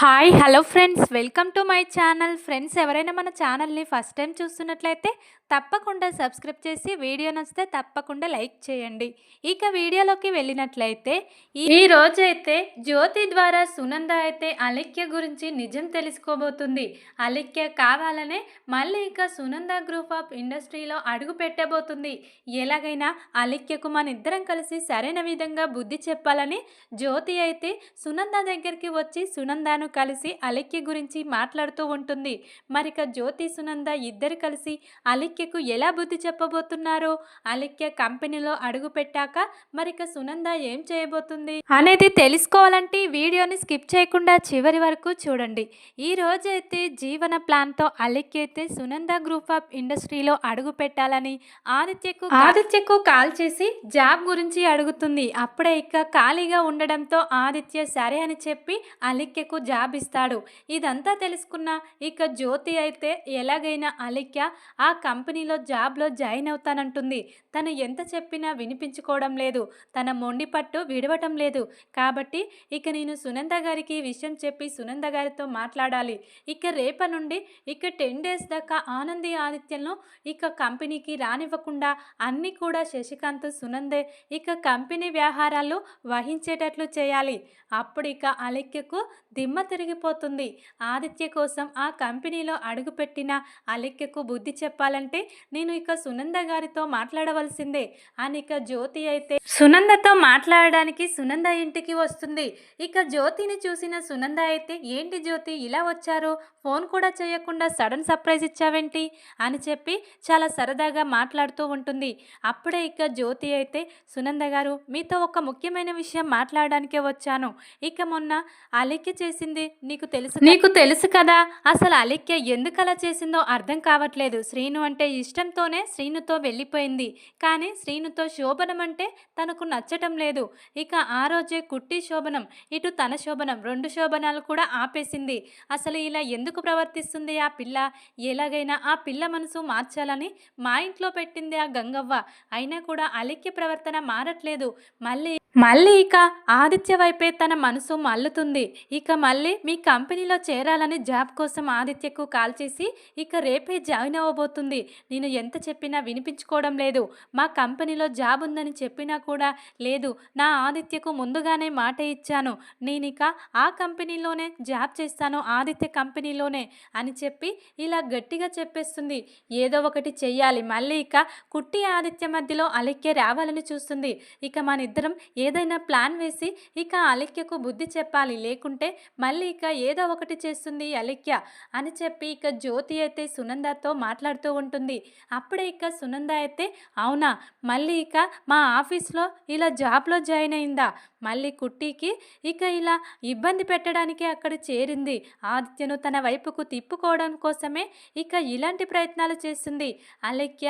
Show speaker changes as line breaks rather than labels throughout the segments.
Hi hello friends. Welcome to my channel. Friends ఎవరైనా మన ఛానల్ని ఫస్ట్ టైం చూస్తున్నట్లయితే తప్పకుండా సబ్స్క్రైబ్ చేసి వీడియో నచ్చితే తప్పకుండా లైక్ చేయండి. ఇక వీడియోలోకి వెళ్ళినట్లయితే ఈ రోజైతే జ్యోతి ద్వారా సునంద అయితే అలిక్య గురించి నిజం తెలుసుకోబోతుంది. అలిక్య కావాలనే మళ్ళీ ఇక సునంద గ్రూప్ ఆఫ్ ఇండస్ట్రీలో అడుగు పెట్టబోతుంది. ఎలాగైనా అలిక్యకు మన ఇద్దరం కలిసి సరైన విధంగా బుద్ధి చెప్పాలని జ్యోతి అయితే సునంద దగ్గరికి వచ్చి సునందను కలిసి అలెక్య గురించి మాట్లాడుతూ ఉంటుంది. మరిక జ్యోతి సునంద ఇద్దరు కలిసి అలిక్యకు ఎలా బుద్ధి చెప్పబోతున్నారో అలిక్య కంపెనీలో అడుగు పెట్టాక మరిక సునంద ఏం చేయబోతుంది అనేది తెలుసుకోవాలంటే వీడియోని స్కిప్ చేయకుండా చివరి వరకు చూడండి. ఈ రోజైతే జీవన ప్లాన్తో అలిక్య అయితే సునంద గ్రూప్ ఆఫ్ ఇండస్ట్రీలో అడుగు పెట్టాలని ఆదిత్యకు ఆదిత్యకు కాల్ చేసి జాబ్ గురించి అడుగుతుంది. అప్పుడే ఇక ఖాళీగా ఉండడంతో ఆదిత్య సరే అని చెప్పి అలిక్యకు జాబ్ ఇస్తాడు ఇదంతా తెలుసుకున్న ఇక జ్యోతి అయితే ఎలాగైనా అలిక్య ఆ కంపెనీలో జాబ్లో జాయిన్ అవుతానంటుంది. తను ఎంత చెప్పినా వినిపించుకోవడం లేదు. తన మొండి పట్టు విడవటం లేదు. కాబట్టి ఇక నేను సునంద గారికి విషయం చెప్పి సునంద గారితో మాట్లాడాలి. ఇక రేప నుండి ఇక టెన్ డేస్ దాకా ఆనంది ఆదిత్యంలో ఇక కంపెనీకి రానివ్వకుండా అన్నీ కూడా శశికాంత్ సునందే ఇక కంపెనీ వ్యవహారాలు వహించేటట్లు చేయాలి. అప్పుడు ఇక అలిక్యకు దిమ్మ తిరిగిపోతుంది. ఆదిత్య కోసం ఆ కంపెనీలో అడుగుపెట్టిన అలిక్యకు బుద్ధి చెప్పాలంటే నేను ఇక సునంద గారితో మాట్లాడవలసిందే. అని ఇక జ్యోతి అయితే సునందతో మాట్లాడడానికి సునంద ఇంటికి వస్తుంది. ఇక జ్యోతిని చూసిన సునంద అయితే ఏంటి జ్యోతి ఇలా వచ్చారు? ఫోన్ కూడా చేయకుండా సడన్ సర్ప్రైజ్ ఇచ్చావేంటి? అని చెప్పి చాలా సరదాగా మాట్లాడుతూ ఉంటుంది. అప్పుడే ఇక జ్యోతి అయితే సునంద గారు మీతో ఒక ముఖ్యమైన విషయం మాట్లాడడానికే వచ్చాను. ఇక మొన్న అలిక్య చేసింది నీకు తెలుసు నీకు తెలుసు కదా? అసలు అలిక్య ఎందుకు అలా చేసిందో అర్థం కావట్లేదు. శ్రీను అంటే ఇష్టంతోనే శ్రీనుతో వెళ్ళిపోయింది. కానీ శ్రీనుతో శోభనం అంటే తనకు నచ్చటం లేదు. ఇక ఆ రోజే కుట్టి శోభనం ఇటు తన శోభనం రెండు శోభనాలు కూడా ఆపేసింది. అసలు ఇలా ఎందుకు ప్రవర్తిస్తుంది ఆ పిల్ల? ఎలాగైనా ఆ పిల్ల మనసు మార్చాలని మా ఇంట్లో పెట్టింది ఆ గంగవ్వ. అయినా కూడా అలిక్య ప్రవర్తన మారట్లేదు. మళ్ళీ మళ్ళీ ఇక ఆదిత్య వైపే తన మనసు మల్లుతుంది ఇక మళ్ళీ మీ కంపెనీలో చేరాలని జాబ్ కోసం ఆదిత్యకు కాల్ చేసి ఇక రేపే జాయిన్ అవ్వబోతుంది. నేను ఎంత చెప్పినా వినిపించుకోవడం లేదు. మా కంపెనీలో జాబ్ ఉందని చెప్పినా కూడా లేదు. నా ఆదిత్యకు ముందుగానే మాట ఇచ్చాను. నేను ఇక ఆ కంపెనీలోనే జాబ్ చేస్తాను ఆదిత్య కంపెనీలోనే అని చెప్పి ఇలా గట్టిగా చెప్పేస్తుంది. ఏదో ఒకటి చెయ్యాలి. మళ్ళీ ఇక కుట్టి ఆదిత్య మధ్యలో అలెక్కే రావాలని చూస్తుంది. ఇక మన ఇద్దరం ఏదైనా ప్లాన్ వేసి ఇక అలిక్యకు బుద్ధి చెప్పాలి. లేకుంటే మళ్ళీ ఇక ఏదో ఒకటి చేస్తుంది ఈ అలిక్య అని చెప్పి ఇక జ్యోతి అయితే సునందతో మాట్లాడుతూ ఉంటుంది. అప్పుడే ఇక సునంద అయితే అవునా మళ్ళీ ఇక మా ఆఫీస్లో ఇలా జాబ్లో జాయిన్ అయిందా? మళ్ళీ కుట్టికి ఇక ఇలా ఇబ్బంది పెట్టడానికి అక్కడ చేరింది. ఆదిత్యను తన వైపుకు తిప్పుకోవడం కోసమే ఇక ఇలాంటి ప్రయత్నాలు చేస్తుంది. అలెక్య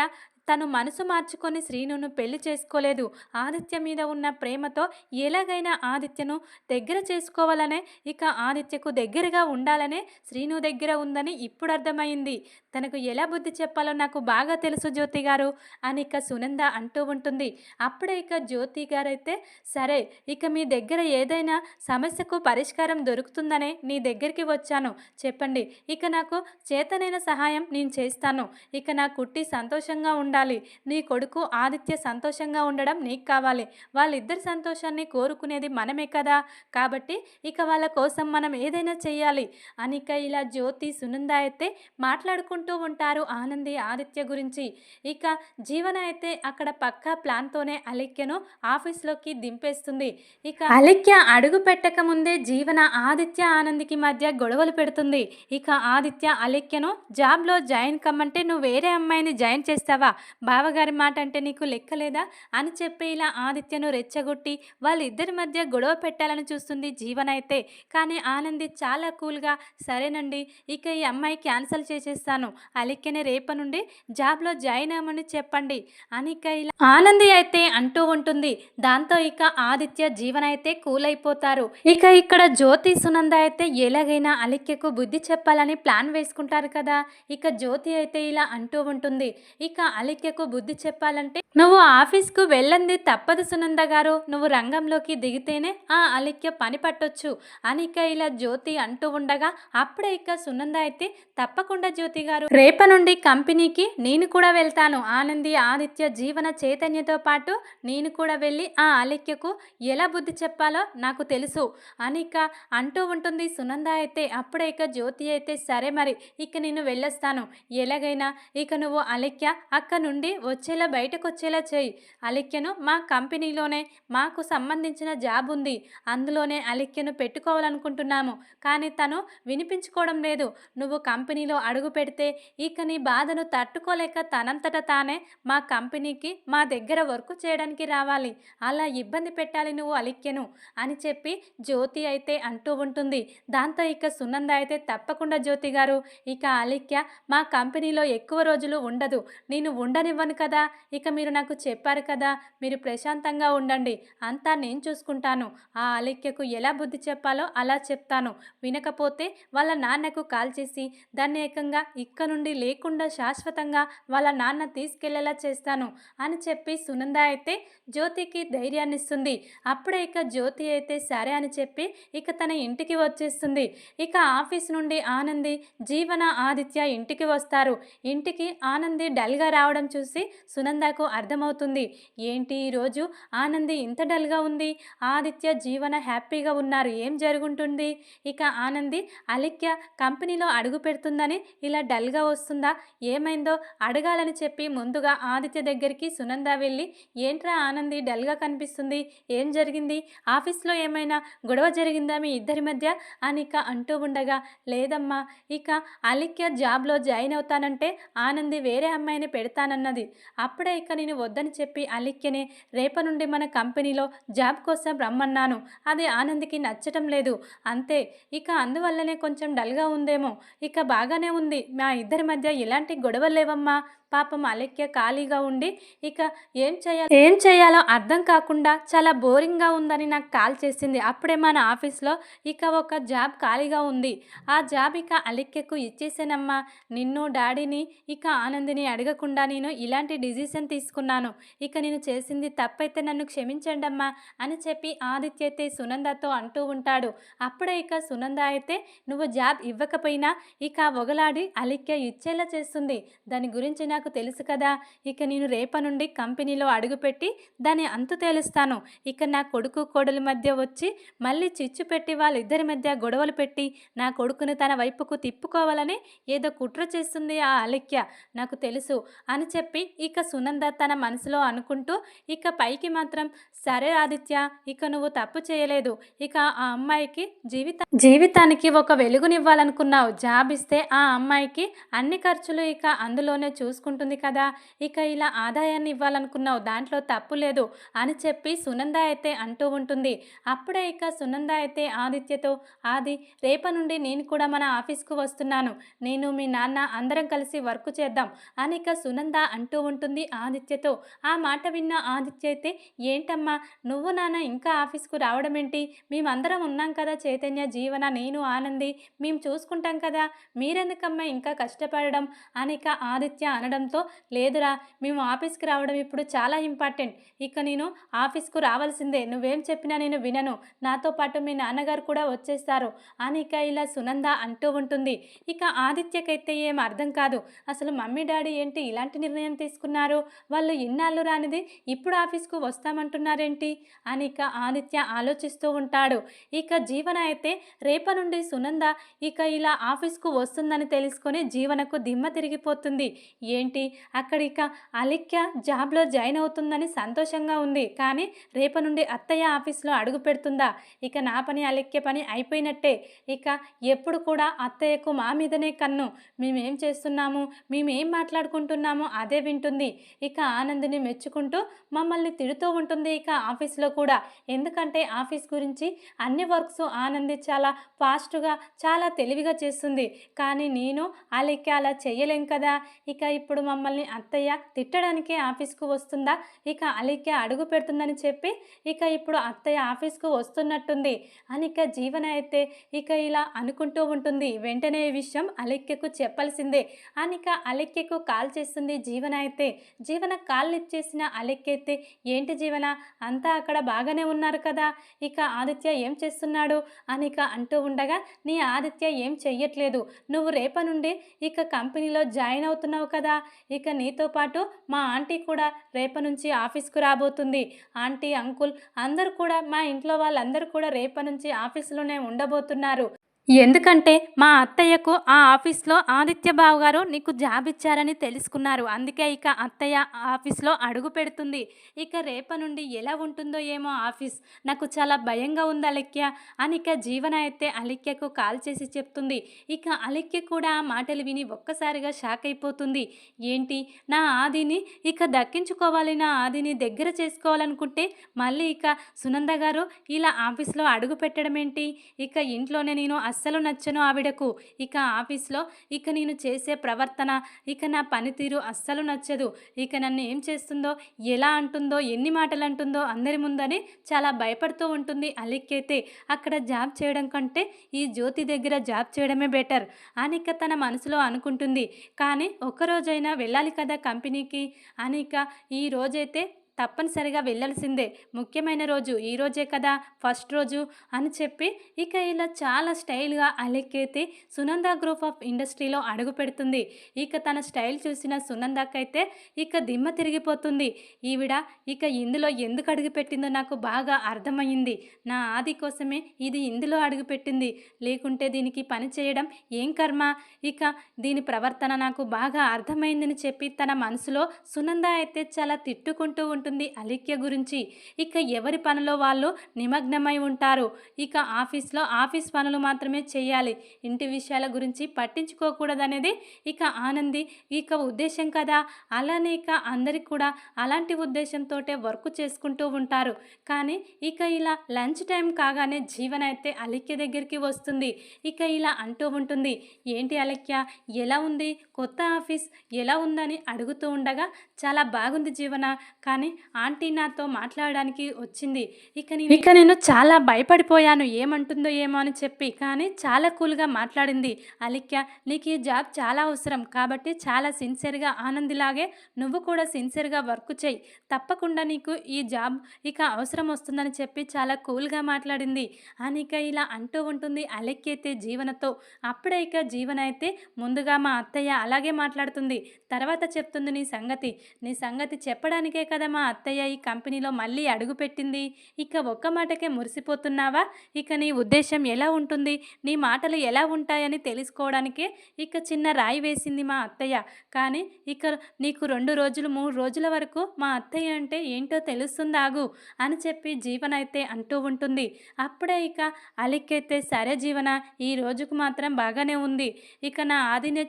తను మనసు మార్చుకొని శ్రీనును పెళ్ళి చేసుకోలేదు. ఆదిత్య మీద ఉన్న ప్రేమతో ఎలాగైనా ఆదిత్యను దగ్గర చేసుకోవాలనే ఇక ఆదిత్యకు దగ్గరగా ఉండాలనే శ్రీను దగ్గర ఉందని ఇప్పుడు అర్థమైంది. తనకు ఎలా బుద్ధి చెప్పాలో నాకు బాగా తెలుసు జ్యోతి గారు అని ఇక సునంద అంటూ ఉంటుంది. అప్పుడే ఇక జ్యోతి గారైతే సరే ఇక మీ దగ్గర ఏదైనా సమస్యకు పరిష్కారం దొరుకుతుందనే నీ దగ్గరికి వచ్చాను. చెప్పండి. ఇక నాకు చేతనైన సహాయం నేను చేస్తాను. ఇక నా కుట్టి సంతోషంగా ఉండాలి. నీ కొడుకు ఆదిత్య సంతోషంగా ఉండడం నీకు కావాలి. వాళ్ళిద్దరి సంతోషాన్ని కోరుకునేది మనమే కదా. కాబట్టి ఇక వాళ్ళ కోసం మనం ఏదైనా చేయాలి అనిక ఇలా జ్యోతి సునంద అయితే మాట్లాడుకుంటూ ఉంటారు ఆనంది ఆదిత్య గురించి. ఇక జీవన అయితే అక్కడ పక్కా ప్లాన్తోనే అలిక్యను ఆఫీస్లోకి దింపేస్తుంది. ఇక అలిక్య అడుగు పెట్టక ముందే జీవన ఆదిత్య ఆనందికి మధ్య గొడవలు పెడుతుంది. ఇక ఆదిత్య అలిక్యను జాబ్లో జాయిన్ కమ్మంటే నువ్వు వేరే అమ్మాయిని జాయిన్ చేస్తావా? బావగారి మాట అంటే నీకు లెక్కలేదా అని చెప్పి ఇలా ఆదిత్యను రెచ్చగొట్టి వాళ్ళిద్దరి మధ్య గొడవ పెట్టాలని చూస్తుంది జీవన అయితే కానీ ఆనంది చాలా కూల్గా సరేనండి ఇక ఈ అమ్మాయి క్యాన్సిల్ చేసేస్తాను. అలిక్యని రేప నుండి జాబ్లో జాయిన్ అవ్వమని చెప్పండి. అని ఇక ఇలా ఆనంది అయితే అంటూ ఉంటుంది. దాంతో ఇక ఆదిత్య జీవన అయితే కూల్ అయిపోతారు ఇక ఇక్కడ జ్యోతి సునంద అయితే ఎలాగైనా అలిక్యకు బుద్ధి చెప్పాలని ప్లాన్ వేసుకుంటారు కదా? ఇక జ్యోతి అయితే ఇలా అంటూ ఉంటుంది. ఇక అలి అలిక్యకు బుద్ధి చెప్పాలంటే నువ్వు ఆఫీస్కు వెళ్ళంది తప్పదు సునంద గారు. నువ్వు రంగంలోకి దిగితేనే ఆ అలిక్య పని పట్టొచ్చు అనిక ఇలా జ్యోతి అంటూ ఉండగా అప్పుడే ఇక సునంద అయితే తప్పకుండా జ్యోతి గారు. రేప నుండి కంపెనీకి నేను కూడా వెళ్తాను ఆనంది ఆదిత్య జీవన చైతన్యతో పాటు నేను కూడా వెళ్ళి ఆ అలిక్యకు ఎలా బుద్ధి చెప్పాలో నాకు తెలుసు అనిక అంటూ ఉంటుంది సునంద అయితే. అప్పుడే ఇక జ్యోతి అయితే సరే మరి ఇక నేను వెళ్ళొస్తాను. ఎలాగైనా ఇక నువ్వు అలిక్య అక్క నుండి వచ్చేలా బయటకొచ్చేలా చేయి. అలిక్యను మా కంపెనీలోనే మాకు సంబంధించిన జాబ్ ఉంది. అందులోనే అలిక్యను పెట్టుకోవాలనుకుంటున్నాము. కానీ తను వినిపించుకోవడం లేదు. నువ్వు కంపెనీలో అడుగు పెడితే ఇక నీ బాధను తట్టుకోలేక తనంతట తానే మా కంపెనీకి మా దగ్గర వర్క్ చేయడానికి రావాలి. అలా ఇబ్బంది పెట్టాలి నువ్వు అలిక్యను అని చెప్పి జ్యోతి అయితే అంటూ ఉంటుంది. దాంతో ఇక సునంద అయితే తప్పకుండా జ్యోతి గారు ఇక అలిక్య మా కంపెనీలో ఎక్కువ రోజులు ఉండదు. నేను ఉండనివ్వను కదా. ఇక మీరు నాకు చెప్పారు కదా మీరు ప్రశాంతంగా ఉండండి. అంతా నేను చూసుకుంటాను. ఆ అలిక్యకు ఎలా బుద్ధి చెప్పాలో అలా చెప్తాను. వినకపోతే వాళ్ళ నాన్నకు కాల్ చేసి దాన్ని ఏకంగా ఇక్కడ నుండి లేకుండా శాశ్వతంగా వాళ్ళ నాన్న తీసుకెళ్ళేలా చేస్తాను అని చెప్పి సునంద అయితే జ్యోతికి ధైర్యాన్ని ఇస్తుంది అప్పుడే ఇక జ్యోతి అయితే సరే అని చెప్పి ఇక తన ఇంటికి వచ్చేస్తుంది. ఇక ఆఫీస్ నుండి ఆనంది జీవన ఆదిత్య ఇంటికి వస్తారు. ఇంటికి ఆనంది డల్గా రావడం చూసి సునందకు అర్థమవుతుంది. ఏంటి ఈరోజు ఆనంది ఇంత డల్గా ఉంది. ఆదిత్య జీవన హ్యాపీగా ఉన్నారు. ఏం జరుగుంటుంది? ఇక ఆనంది అలిక్య కంపెనీలో అడుగు పెడుతుందని ఇలా డల్గా వస్తుందా? ఏమైందో అడగాలని చెప్పి ముందుగా ఆదిత్య దగ్గరికి సునంద వెళ్ళి ఏంట్రా ఆనంది డల్గా కనిపిస్తుంది? ఏం జరిగింది? ఆఫీస్లో ఏమైనా గొడవ జరిగిందా మీ ఇద్దరి మధ్య? అని ఇక అంటూ ఉండగా లేదమ్మా. ఇక అలిక్య జాబ్లో జాయిన్ అవుతానంటే ఆనంది వేరే అమ్మాయిని పెడతానన్నది అప్పుడే ఇక నేను వద్దని చెప్పి అలిక్యనే రేప నుండి మన కంపెనీలో జాబ్ కోసం రమ్మన్నాను. అది ఆనంద్కి నచ్చటం లేదు. అంతే. ఇక అందువల్లనే కొంచెం డల్గా ఉందేమో. ఇక బాగానే ఉంది. మా ఇద్దరి మధ్య ఎలాంటి గొడవలు లేవమ్మా పాపం అలెక్య ఖాళీగా ఉండి ఇక ఏం చేయాలి ఏం చేయాలో అర్థం కాకుండా చాలా బోరింగ్గా ఉందని నాకు కాల్ చేసింది. అప్పుడే మన ఆఫీస్లో ఇక ఒక జాబ్ ఖాళీగా ఉంది. ఆ జాబ్ ఇక అలెక్యకు ఇచ్చేసానమ్మా. నిన్ను డాడీని ఇక ఆనందిని అడగకుండా నేను ఇలాంటి డిసిషన్ తీసుకున్నాను. ఇక నేను చేసింది తప్పైతే నన్ను క్షమించండి అమ్మా అని చెప్పి ఆదిత్య అయితే సునందతో అంటూ ఉంటాడు. అప్పుడే ఇక సునంద అయితే నువ్వు జాబ్ ఇవ్వకపోయినా ఇక ఒగలాడి అలిక్య ఇచ్చేలా చేస్తుంది. దాని గురించి నాకు నాకు తెలుసు కదా ఇక నేను రేప నుండి కంపెనీలో అడుగుపెట్టి దాని అంతు తేలుస్తాను. ఇక నా కొడుకు కోడల మధ్య వచ్చి మళ్ళీ చిచ్చు పెట్టి వాళ్ళిద్దరి మధ్య గొడవలు పెట్టి నా కొడుకుని తన వైపుకు తిప్పుకోవాలని ఏదో కుట్ర చేస్తుంది ఆ అలిక్య నాకు తెలుసు అని చెప్పి ఇక సునంద తన మనసులో అనుకుంటూ ఇక పైకి మాత్రం సరే ఆదిత్య ఇక నువ్వు తప్పు చేయలేదు. ఇక ఆ అమ్మాయికి జీవిత జీవితానికి ఒక వెలుగునివ్వాలనుకున్నావు. జాబ్ ఇస్తే ఆ అమ్మాయికి అన్ని ఖర్చులు ఇక అందులోనే చూసుకుంటూ ఉంటుంది కదా! ఇక ఇలా ఆదాయాన్ని ఇవ్వాలనుకున్నావు దాంట్లో తప్పు లేదు అని చెప్పి సునంద అయితే అంటూ ఉంటుంది. అప్పుడే ఇక సునంద అయితే ఆదిత్యతో ఆది రేప నుండి నేను కూడా మన ఆఫీస్కు వస్తున్నాను. నేను మీ నాన్న అందరం కలిసి వర్క్ చేద్దాం అని ఇక సునంద అంటూ ఉంటుంది ఆదిత్యతో. ఆ మాట విన్న ఆదిత్య అయితే ఏంటమ్మా నువ్వు నాన్న ఇంకా ఆఫీస్కు రావడం ఏంటి? మేమందరం ఉన్నాం కదా చైతన్య జీవన నేను ఆనంది. మేము చూసుకుంటాం కదా! మీరెందుకమ్మా ఇంకా కష్టపడడం? అని ఇక ఆదిత్య అనడం అనడంతో లేదురా మేము ఆఫీస్కి రావడం ఇప్పుడు చాలా ఇంపార్టెంట్. ఇక నేను ఆఫీస్కు రావాల్సిందే. నువ్వేం చెప్పినా నేను వినను. నాతో పాటు మీ నాన్నగారు కూడా వచ్చేస్తారు. అని ఇక ఇలా సునంద అంటూ ఉంటుంది. ఇక ఆదిత్యకైతే ఏం అర్థం కాదు. అసలు మమ్మీ డాడీ ఏంటి ఇలాంటి నిర్ణయం తీసుకున్నారు? వాళ్ళు ఇన్నాళ్ళు రానిది ఇప్పుడు ఆఫీస్కు వస్తామంటున్నారేంటి? అని ఇక ఆదిత్య ఆలోచిస్తూ ఉంటాడు. ఇక జీవన అయితే రేప నుండి సునంద ఇక ఇలా ఆఫీస్కు వస్తుందని తెలుసుకొని జీవనకు దిమ్మ తిరిగిపోతుంది. ఏంటి ఏంటి? అక్కడ ఇక అలిక్య జాబ్లో జాయిన్ అవుతుందని సంతోషంగా ఉంది. కానీ రేపు నుండి అత్తయ్య ఆఫీస్లో అడుగు పెడుతుందా? ఇక నా పని అలిక్య పని అయిపోయినట్టే. ఇక ఎప్పుడు కూడా అత్తయ్యకు మా మీదనే కన్ను. మేమేం చేస్తున్నాము? మేమేం మాట్లాడుకుంటున్నామో అదే వింటుంది. ఇక ఆనందిని మెచ్చుకుంటూ మమ్మల్ని తిడుతూ ఉంటుంది ఇక ఆఫీస్లో కూడా. ఎందుకంటే ఆఫీస్ గురించి అన్ని వర్క్స్ ఆనంది చాలా ఫాస్ట్గా చాలా తెలివిగా చేస్తుంది. కానీ నేను అలిక్య అలా చెయ్యలేం కదా? ఇక ఇప్పుడు ఇప్పుడు మమ్మల్ని అత్తయ్య తిట్టడానికే ఆఫీస్కు వస్తుందా? ఇక అలిక్య అడుగు పెడుతుందని చెప్పి ఇక ఇప్పుడు అత్తయ్య ఆఫీస్కు వస్తున్నట్టుంది. అని ఇక జీవన అయితే ఇక ఇలా అనుకుంటూ ఉంటుంది. వెంటనే ఈ విషయం అలిక్యకు చెప్పాల్సిందే. అనిక అలెక్యకు కాల్ చేస్తుంది జీవన అయితే. జీవన కాల్ ఇచ్చేసిన చేసిన అయితే ఏంటి జీవన? అంతా అక్కడ బాగానే ఉన్నారు కదా? ఇక ఆదిత్య ఏం చేస్తున్నాడు? అనిక అంటూ ఉండగా నీ ఆదిత్య ఏం చెయ్యట్లేదు. నువ్వు రేప నుండి ఇక కంపెనీలో జాయిన్ అవుతున్నావు కదా? ఇక నీతో పాటు మా ఆంటీ కూడా రేప నుంచి ఆఫీస్కు రాబోతుంది. ఆంటీ అంకుల్ అందరూ కూడా మా ఇంట్లో వాళ్ళందరూ కూడా రేప నుంచి ఆఫీసులోనే ఉండబోతున్నారు. ఎందుకంటే మా అత్తయ్యకు ఆ ఆఫీస్లో ఆదిత్య బాబు గారు నీకు జాబ్ ఇచ్చారని తెలుసుకున్నారు. అందుకే ఇక అత్తయ్య ఆఫీస్లో అడుగు పెడుతుంది. ఇక రేప నుండి ఎలా ఉంటుందో ఏమో ఆఫీస్. నాకు చాలా భయంగా ఉంది అలిక్య అని ఇక జీవన అయితే అలిక్యకు కాల్ చేసి చెప్తుంది. ఇక అలిక్య కూడా ఆ మాటలు విని ఒక్కసారిగా షాక్ అయిపోతుంది. ఏంటి? నా ఆదిని ఇక దక్కించుకోవాలి. నా ఆదిని దగ్గర చేసుకోవాలనుకుంటే మళ్ళీ ఇక సునంద గారు ఇలా ఆఫీస్లో అడుగు పెట్టడం ఏంటి ఇక ఇంట్లోనే నేను అస్సలు నచ్చను ఆవిడకు. ఇక ఆఫీస్లో ఇక నేను చేసే ప్రవర్తన ఇక నా పనితీరు అస్సలు నచ్చదు. ఇక నన్ను ఏం చేస్తుందో ఎలా అంటుందో ఎన్ని మాటలు అంటుందో అందరి ముందని చాలా భయపడుతూ ఉంటుంది అలిక్కైతే అక్కడ జాబ్ చేయడం కంటే ఈ జ్యోతి దగ్గర జాబ్ చేయడమే బెటర్ అనిక తన మనసులో అనుకుంటుంది. కానీ ఒక్కరోజైనా వెళ్ళాలి కదా కంపెనీకి? అనిక ఈ రోజైతే తప్పనిసరిగా వెళ్ళాల్సిందే. ముఖ్యమైన రోజు ఈ రోజే కదా ఫస్ట్ రోజు అని చెప్పి ఇక ఇలా చాలా స్టైల్గా అలెక్కేతి సునంద గ్రూప్ ఆఫ్ ఇండస్ట్రీలో అడుగు పెడుతుంది. ఇక తన స్టైల్ చూసిన సునందకైతే ఇక దిమ్మ తిరిగిపోతుంది. ఈవిడ ఇక ఇందులో ఎందుకు అడుగు పెట్టిందో నాకు బాగా అర్థమైంది నా ఆది కోసమే ఇది ఇందులో అడుగుపెట్టింది లేకుంటే దీనికి పని చేయడం ఏం కర్మ? ఇక దీని ప్రవర్తన నాకు బాగా అర్థమైందని చెప్పి తన మనసులో సునంద అయితే చాలా తిట్టుకుంటూ ఉంటుంది ఉంటుంది అలిఖ్య గురించి ఇక ఎవరి పనిలో వాళ్ళు నిమగ్నమై ఉంటారు? ఇక ఆఫీస్లో ఆఫీస్ పనులు మాత్రమే చేయాలి. ఇంటి విషయాల గురించి పట్టించుకోకూడదనేది ఇక ఆనంది. ఇక ఉద్దేశం కదా? అలానే ఇక అందరికి కూడా అలాంటి ఉద్దేశంతో వర్క్ చేసుకుంటూ ఉంటారు. కానీ ఇక ఇలా లంచ్ టైం కాగానే జీవన అయితే అలిఖ్య దగ్గరికి వస్తుంది. ఇక ఇలా అంటూ ఉంటుంది. ఏంటి అలక్య ఎలా ఉంది? కొత్త ఆఫీస్ ఎలా ఉందని అడుగుతూ ఉండగా చాలా బాగుంది జీవన? కానీ ఆంటీ నాతో మాట్లాడడానికి వచ్చింది. ఇక నేను ఇక నేను చాలా భయపడిపోయాను. ఏమంటుందో ఏమో అని చెప్పి కానీ చాలా కూల్గా మాట్లాడింది. అలిక్య నీకు ఈ జాబ్ చాలా అవసరం. కాబట్టి చాలా సిన్సియర్గా ఆనందిలాగే నువ్వు కూడా సిన్సియర్గా వర్క్ చేయి. తప్పకుండా నీకు ఈ జాబ్ ఇక అవసరం వస్తుందని చెప్పి చాలా కూల్గా మాట్లాడింది. అనిక ఇలా అంటూ ఉంటుంది అలెక్కి అయితే జీవనతో. అప్పుడే ఇక జీవన అయితే ముందుగా మా అత్తయ్య అలాగే మాట్లాడుతుంది. తర్వాత చెప్తుంది నీ సంగతి. నీ సంగతి చెప్పడానికే కదా మా అత్తయ్య ఈ కంపెనీలో మళ్ళీ అడుగుపెట్టింది ఇక ఒక్క మాటకే మురిసిపోతున్నావా? ఇక నీ ఉద్దేశం ఎలా ఉంటుంది? నీ మాటలు ఎలా ఉంటాయని తెలుసుకోవడానికే ఇక చిన్న రాయి వేసింది మా అత్తయ్య. కానీ ఇక నీకు రెండు రోజులు మూడు రోజుల వరకు మా అత్తయ్య అంటే ఏంటో తెలుస్తుందాగు అని చెప్పి జీవనైతే అంటూ ఉంటుంది. అప్పుడే ఇక అలిక్కైతే సరే జీవన ఈ రోజుకు మాత్రం బాగానే ఉంది. ఇక నా ఆదినే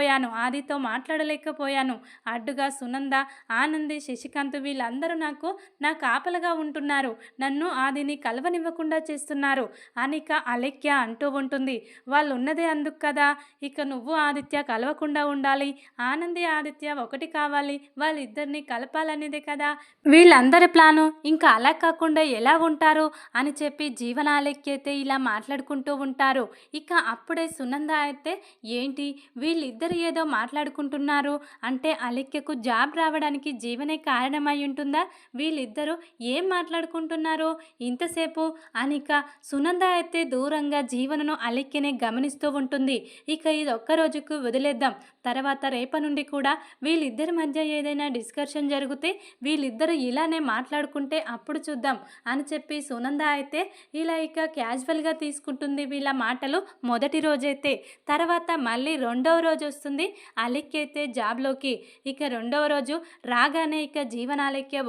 పోయాను. ఆదితో మాట్లాడలేకపోయాను. అడ్డుగా సునంద ఆనంది శశికాంత్ వీళ్ళందరూ నాకు నా కాపలగా ఉంటున్నారు. నన్ను ఆదిని కలవనివ్వకుండా చేస్తున్నారు. అనిక అలెక్య అంటూ ఉంటుంది. వాళ్ళు ఉన్నదే అందుకు కదా? ఇక నువ్వు ఆదిత్య కలవకుండా ఉండాలి. ఆనంది ఆదిత్య ఒకటి కావాలి. వాళ్ళిద్దరిని కలపాలనేదే కదా? వీళ్ళందరి ప్లాను ఇంకా అలా కాకుండా ఎలా ఉంటారు? అని చెప్పి జీవన అలెక్య అయితే ఇలా మాట్లాడుకుంటూ ఉంటారు. ఇక అప్పుడే సునంద అయితే ఏంటి? వీళ్ళిద్దరు ఏదో మాట్లాడుకుంటున్నారు? అంటే అలిక్యకు జాబ్ రావడానికి జీవనే కారణమై ఉంటుందా? వీళ్ళిద్దరూ ఏం మాట్లాడుకుంటున్నారు? ఇంతసేపు అనిక సునంద అయితే దూరంగా జీవనను అలిక్యనే గమనిస్తూ ఉంటుంది. ఇక ఇది ఒక్క రోజుకు వదిలేద్దాం. తర్వాత రేప నుండి కూడా వీళ్ళిద్దరి మధ్య ఏదైనా డిస్కషన్ జరిగితే వీళ్ళిద్దరూ ఇలానే మాట్లాడుకుంటే అప్పుడు చూద్దాం అని చెప్పి సునంద అయితే ఇలా ఇక క్యాజువల్గా తీసుకుంటుంది వీళ్ళ మాటలు మొదటి రోజైతే. తర్వాత మళ్ళీ రెండవ రోజు వస్తుంది అలిక్ అయితే జాబ్లోకి ఇక రెండవ రోజు రాగానే ఇక జీవన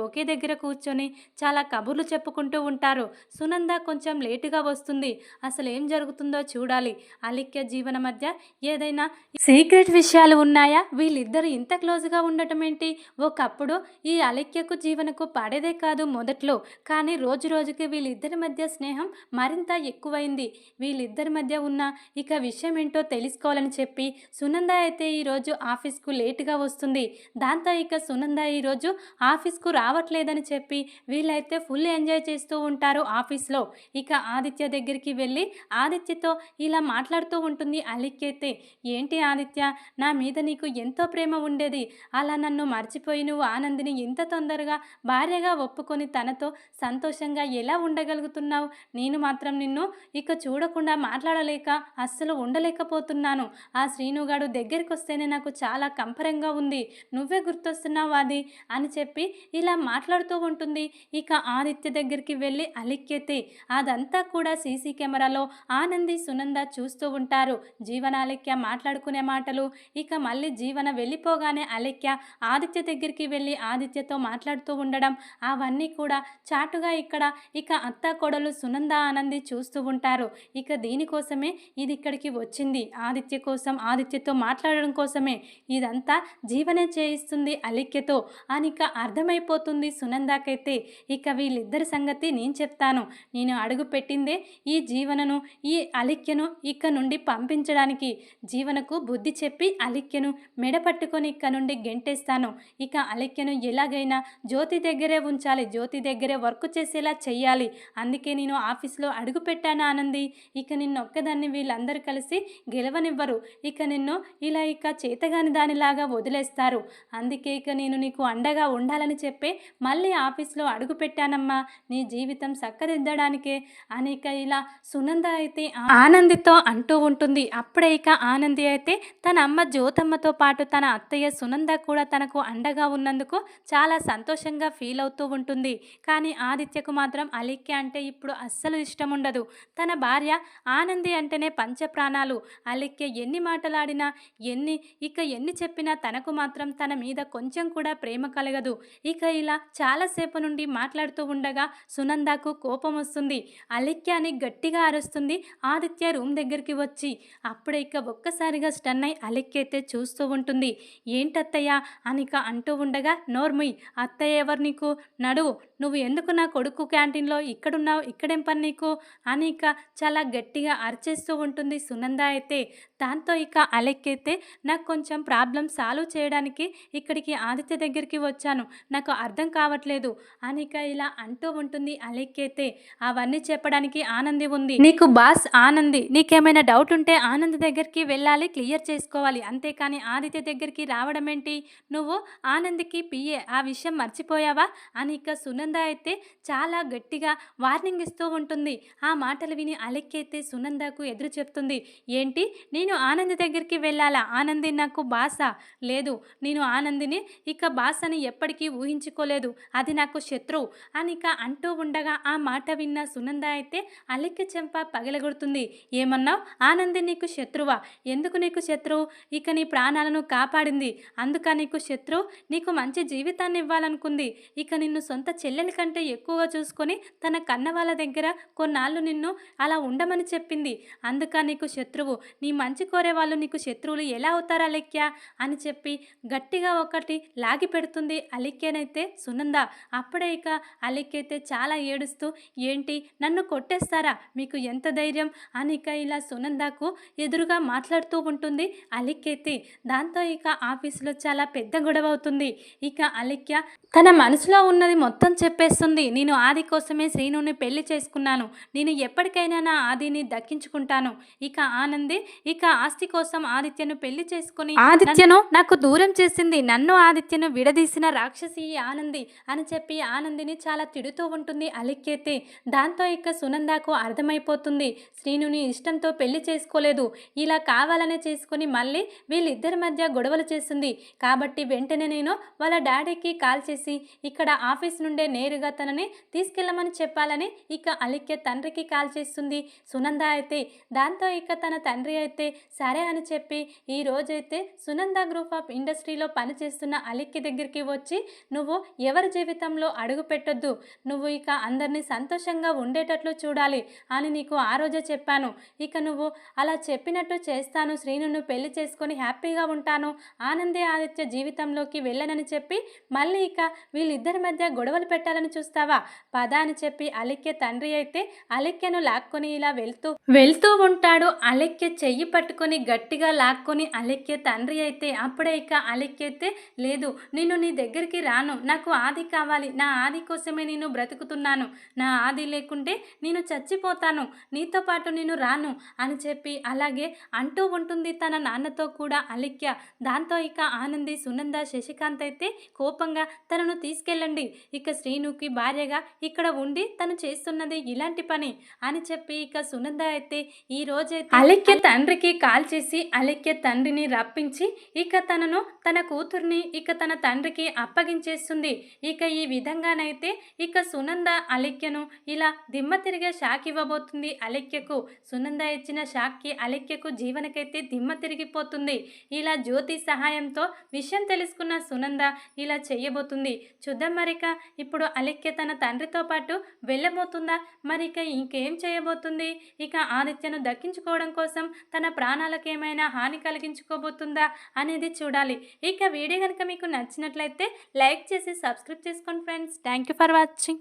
ఒకే దగ్గర కూర్చొని చాలా కబుర్లు చెప్పుకుంటూ ఉంటారు. సునంద కొంచెం లేటుగా వస్తుంది. అసలు ఏం జరుగుతుందో చూడాలి. అలిక్య జీవన మధ్య ఏదైనా సీక్రెట్ విషయాలు ఉన్నాయా? వీళ్ళిద్దరు ఇంత క్లోజ్గా ఉండటం ఏంటి ఒకప్పుడు ఈ అలిక్యకు జీవనకు పడేదే కాదు మొదట్లో. కానీ రోజు రోజుకి వీళ్ళిద్దరి మధ్య స్నేహం మరింత ఎక్కువైంది. వీళ్ళిద్దరి మధ్య ఉన్న ఇక విషయం ఏంటో తెలుసుకోవాలని చెప్పి సునంద అయితే ఈరోజు ఆఫీస్కు లేటుగా వస్తుంది. దాంతో ఇక సునంద ఈరోజు ఆఫీస్కు రావట్లేదని చెప్పి వీళ్ళైతే ఫుల్ ఎంజాయ్ చేస్తూ ఉంటారు ఆఫీస్లో. ఇక ఆదిత్య దగ్గరికి వెళ్ళి ఆదిత్యతో ఇలా మాట్లాడుతూ ఉంటుంది అలిక్కైతే అయితే ఏంటి ఆదిత్య నా మీద నీకు ఎంతో ప్రేమ ఉండేది. అలా నన్ను మర్చిపోయి నువ్వు ఆనందిని ఇంత తొందరగా భార్యగా ఒప్పుకొని తనతో సంతోషంగా ఎలా ఉండగలుగుతున్నావు? నేను మాత్రం నిన్ను ఇక చూడకుండా మాట్లాడలేక అస్సలు ఉండలేకపోతున్నాను. ఆ శ్రీనుగాడు దగ్గరికి వస్తేనే నాకు చాలా కంపరంగా ఉంది. నువ్వే గుర్తొస్తున్నావు అది అని చెప్పి ఇలా మాట్లాడుతూ ఉంటుంది. ఇక ఆదిత్య దగ్గరికి వెళ్ళి అలిక్కెత్తి అదంతా కూడా సీసీ కెమెరాలో ఆనంది సునంద చూస్తూ ఉంటారు. జీవనాలిక్య మాట్లాడుకునే మాటలు. ఇక మళ్ళీ జీవన వెళ్ళిపోగానే అలిక్య ఆదిత్య దగ్గరికి వెళ్ళి ఆదిత్యతో మాట్లాడుతూ ఉండడం. అవన్నీ కూడా చాటుగా ఇక్కడ ఇక అత్త కొడలు సునంద ఆనంది చూస్తూ ఉంటారు. ఇక దీనికోసమే ఇది ఇక్కడికి వచ్చింది. ఆదిత్య కోసం ఆదిత్యతో మాట్లాడడం కోసమే. ఇదంతా జీవనే చేయిస్తుంది అలిక్యతో అనిక అర్థమైపోతుంది సునందాకైతే. ఇక వీళ్ళిద్దరి సంగతి నేను చెప్తాను. నేను అడుగు పెట్టిందే ఈ జీవనను ఈ అలిక్యను ఇక్క నుండి పంపించడానికి. జీవనకు బుద్ధి చెప్పి అలిక్యను మెడ పట్టుకొని ఇక్క నుండి గెంటేస్తాను. ఇక అలిక్యను ఎలాగైనా జ్యోతి దగ్గరే ఉంచాలి. జ్యోతి దగ్గరే వర్క్ చేసేలా చెయ్యాలి. అందుకే నేను ఆఫీస్లో అడుగు పెట్టాను ఆనంది. ఇక నిన్నొక్కదాన్ని వీళ్ళందరూ కలిసి గెలవనివ్వరు. ఇక నిన్ను ఇలా ఇక చేతగాని దానిలాగా వదిలేస్తారు. అందుకే ఇక నేను నీకు అండగా ఉండాలని చెప్పే మళ్ళీ ఆఫీస్లో అడుగు పెట్టానమ్మా. నీ జీవితం చక్కదిద్దడానికే అని ఇక ఇలా సునంద అయితే ఆనందితో అంటూ ఉంటుంది. అప్పుడే ఇక ఆనంది అయితే తన అమ్మ జ్యోతమ్మతో పాటు తన అత్తయ్య సునంద కూడా తనకు అండగా ఉన్నందుకు చాలా సంతోషంగా ఫీల్ అవుతూ ఉంటుంది. కానీ ఆదిత్యకు మాత్రం అలిక్య అంటే ఇప్పుడు అస్సలు ఇష్టం ఉండదు తన భార్య ఆనంది అంటేనే పంచప్రాణాలు. అలిక్య ఎన్ని మాటలాడినా ఎన్ని ఇక ఎన్ని చెప్పినా తనకు మాత్రం తన మీద కొంచెం కూడా ప్రేమ కలగదు. ఇక ఇలా చాలాసేపు నుండి మాట్లాడుతూ ఉండగా సునందకు కోపం వస్తుంది. అలిక్యాని గట్టిగా అరుస్తుంది. ఆదిత్య రూమ్ దగ్గరికి వచ్చి అప్పుడే ఇక ఒక్కసారిగా స్టన్ అయి అలిక్య అయితే చూస్తూ ఉంటుంది. ఏంటత్తయ్య? అనిక అంటూ ఉండగా నోర్ముయ్ అత్తయ్య ఎవరు నీకు? నడువు నువ్వు ఎందుకు నా కొడుకు క్యాంటీన్లో ఇక్కడున్నావు? ఇక్కడేం పని నీకు? అని ఇక చాలా గట్టిగా అరిచేస్తూ ఉంటుంది సునంద అయితే. దాంతో ఇక అలెక్కైతే నాకు కొంచెం ప్రాబ్లం సాల్వ్ చేయడానికి ఇక్కడికి ఆదిత్య దగ్గరికి వచ్చాను. నాకు అర్థం కావట్లేదు. అనిక ఇలా అంటూ ఉంటుంది. అలెక్కైతే అవన్నీ చెప్పడానికి ఆనంది ఉంది. నీకు బాస్ ఆనంది నీకేమైనా డౌట్ ఉంటే ఆనంద్ దగ్గరికి వెళ్ళాలి క్లియర్ చేసుకోవాలి. అంతేకాని ఆదిత్య దగ్గరికి రావడం ఏంటి? నువ్వు ఆనంద్కి పిఏ. ఆ విషయం మర్చిపోయావా? అని సునంద అయితే చాలా గట్టిగా వార్నింగ్ ఇస్తూ ఉంటుంది. ఆ మాటలు విని అలెక్కైతే సునందకు ఎదురు చెప్తుంది. ఏంటి? నేను ఆనంద్ దగ్గరికి వెళ్ళాలి ఆనంది నాకు బాస. లేదు నేను ఆనందిని ఇక బాసని ఎప్పటికీ ఊహించుకోలేదు. అది నాకు శత్రువు. అని ఇక అంటూ ఉండగా ఆ మాట విన్న సునంద అయితే అలిక్కి చెంప పగలగొడుతుంది. ఏమన్నావు? ఆనంది నీకు శత్రువా? ఎందుకు నీకు శత్రువు? ఇక నీ ప్రాణాలను కాపాడింది. అందుక నీకు శత్రువు. నీకు మంచి జీవితాన్ని ఇవ్వాలనుకుంది. ఇక నిన్ను సొంత చెల్లెల కంటే ఎక్కువగా చూసుకొని తన కన్న వాళ్ళ దగ్గర కొన్నాళ్ళు నిన్ను అలా ఉండమని చెప్పింది. అందుక నీకు శత్రువు. నీ మంచి కోరే వాళ్ళు నీకు శత్రువులు ఎలా అవుతారా అలిక్య అని చెప్పి గట్టిగా ఒకటి లాగి పెడుతుంది అలిక్యనైతే సునంద. అప్పుడే ఇక అలిక్యైతే చాలా ఏడుస్తూ ఏంటి? నన్ను కొట్టేస్తారా? మీకు ఎంత ధైర్యం? అని ఇక ఇలా సునందకు ఎదురుగా మాట్లాడుతూ ఉంటుంది అలిక్యైతే దాంతో ఇక ఆఫీసులో చాలా పెద్ద గొడవ అవుతుంది. ఇక అలిక్య తన మనసులో ఉన్నది మొత్తం చెప్పేస్తుంది. నేను ఆది కోసమే శ్రీనుని పెళ్ళి చేసుకున్నాను. నేను ఎప్పటికైనా నా ఆదిని దక్కించుకుంటాను. ఇక ఆనంది ఇక ఆస్తి కోసం ఆదిత్యను పెళ్ళి చేసుకుని ఆదిత్యను నాకు దూరం చేసింది. నన్ను ఆదిత్యను విడదీసిన రాక్షసి ఈ ఆనంది అని చెప్పి ఆనందిని చాలా తిడుతూ ఉంటుంది అలిక్యతే దాంతో ఇక సునందాకు అర్థమైపోతుంది. శ్రీనుని ఇష్టంతో పెళ్ళి చేసుకోలేదు. ఇలా కావాలనే చేసుకుని మళ్ళీ వీళ్ళిద్దరి మధ్య గొడవలు చేస్తుంది కాబట్టి వెంటనే నేను వాళ్ళ డాడీకి కాల్ చేసి ఇక్కడ ఆఫీస్ నుండే నేరుగా తనని తీసుకెళ్ళమని చెప్పాలని ఇక అలిక్య తండ్రికి కాల్ చేస్తుంది. సునంద అయితే దాంతో ఇక తన తండ్రి అయితే సరే అని చెప్పి ఈ రోజైతే సునంద గ్రూప్ ఆఫ్ ఇండస్ట్రీలో పనిచేస్తున్న అలిక్య దగ్గరికి వచ్చి నువ్వు ఎవరి జీవితంలో అడుగు పెట్టొద్దు? నువ్వు ఇక అందరినీ సంతోషంగా ఉండేటట్లు చూడాలి అని నీకు ఆ రోజే చెప్పాను. ఇక నువ్వు అలా చెప్పినట్టు చేస్తాను శ్రీనును పెళ్ళి చేసుకొని హ్యాపీగా ఉంటాను ఆనందే ఆదిత్య జీవితంలోకి వెళ్ళనని చెప్పి మళ్ళీ ఇక వీళ్ళిద్దరి మధ్య గొడవలు పెట్టాలని చూస్తావా? పద అని చెప్పి అలిక్య తండ్రి అయితే అలిక్యను లాక్కొని ఇలా వెళ్తూ వెళ్తూ ఉంటాడు అలిక్య చెయ్యి పట్టుకొని గట్టిగా లాక్కొని అలిక్య తండ్రి అయితే అప్పుడే ఇక అలిక్య అయితే లేదు నేను నీ దగ్గరికి రాను నాకు ఆది కావాలి నా ఆది కోసమే నేను బ్రతుకుతున్నాను నా ఆది లేకుంటే నేను చచ్చిపోతాను నీతో పాటు నేను రాను అని చెప్పి అలాగే అంటూ ఉంటుంది తన నాన్నతో కూడా అలిక్య దాంతో ఇక ఆనంది సునంద శశికాంత్ అయితే కోపంగా తనను తీసుకెళ్ళండి ఇక శ్రీనుకి భార్యగా ఇక్కడ ఉండి తను చేస్తున్నది ఇలాంటి పని అని చెప్పి ఇక సునంద అయితే ఈ రోజైతే అలిక్య తండ్రికి కాల్ చేసి అలిక్య తండ్రిని రప్పించి ఇక తనను తన కూతుర్ని ఇక తన తండ్రికి అప్పగించేస్తుంది. ఇక ఈ విధంగానైతే ఇక సునంద అలిక్యను ఇలా దిమ్మ తిరిగే షాక్ ఇవ్వబోతుంది అలిక్యకు సునంద ఇచ్చిన షాక్కి అలిక్యకు జీవనకైతే దిమ్మ తిరిగిపోతుంది. ఇలా జ్యోతి సహాయంతో విషయం తెలుసుకున్న సునంద ఇలా చేయబోతుంది. చూద్దాం మరిక ఇప్పుడు అలిక్య తన తండ్రితో పాటు వెళ్ళబోతుందా? మరిక ఇంకేం చేయబోతుంది? ఇక ఆదిత్యను దక్కించుకోవడం కోసం తన ప్రాణాలకు ఏమైనా హాని కలిగించుకోబోతుందా? అనేది చూడాలి. ఇక వీడియో కనుక మీకు నచ్చినట్లయితే లైక్ చేసి సబ్స్క్రైబ్ చేసుకోండి friends. Thank you for watching.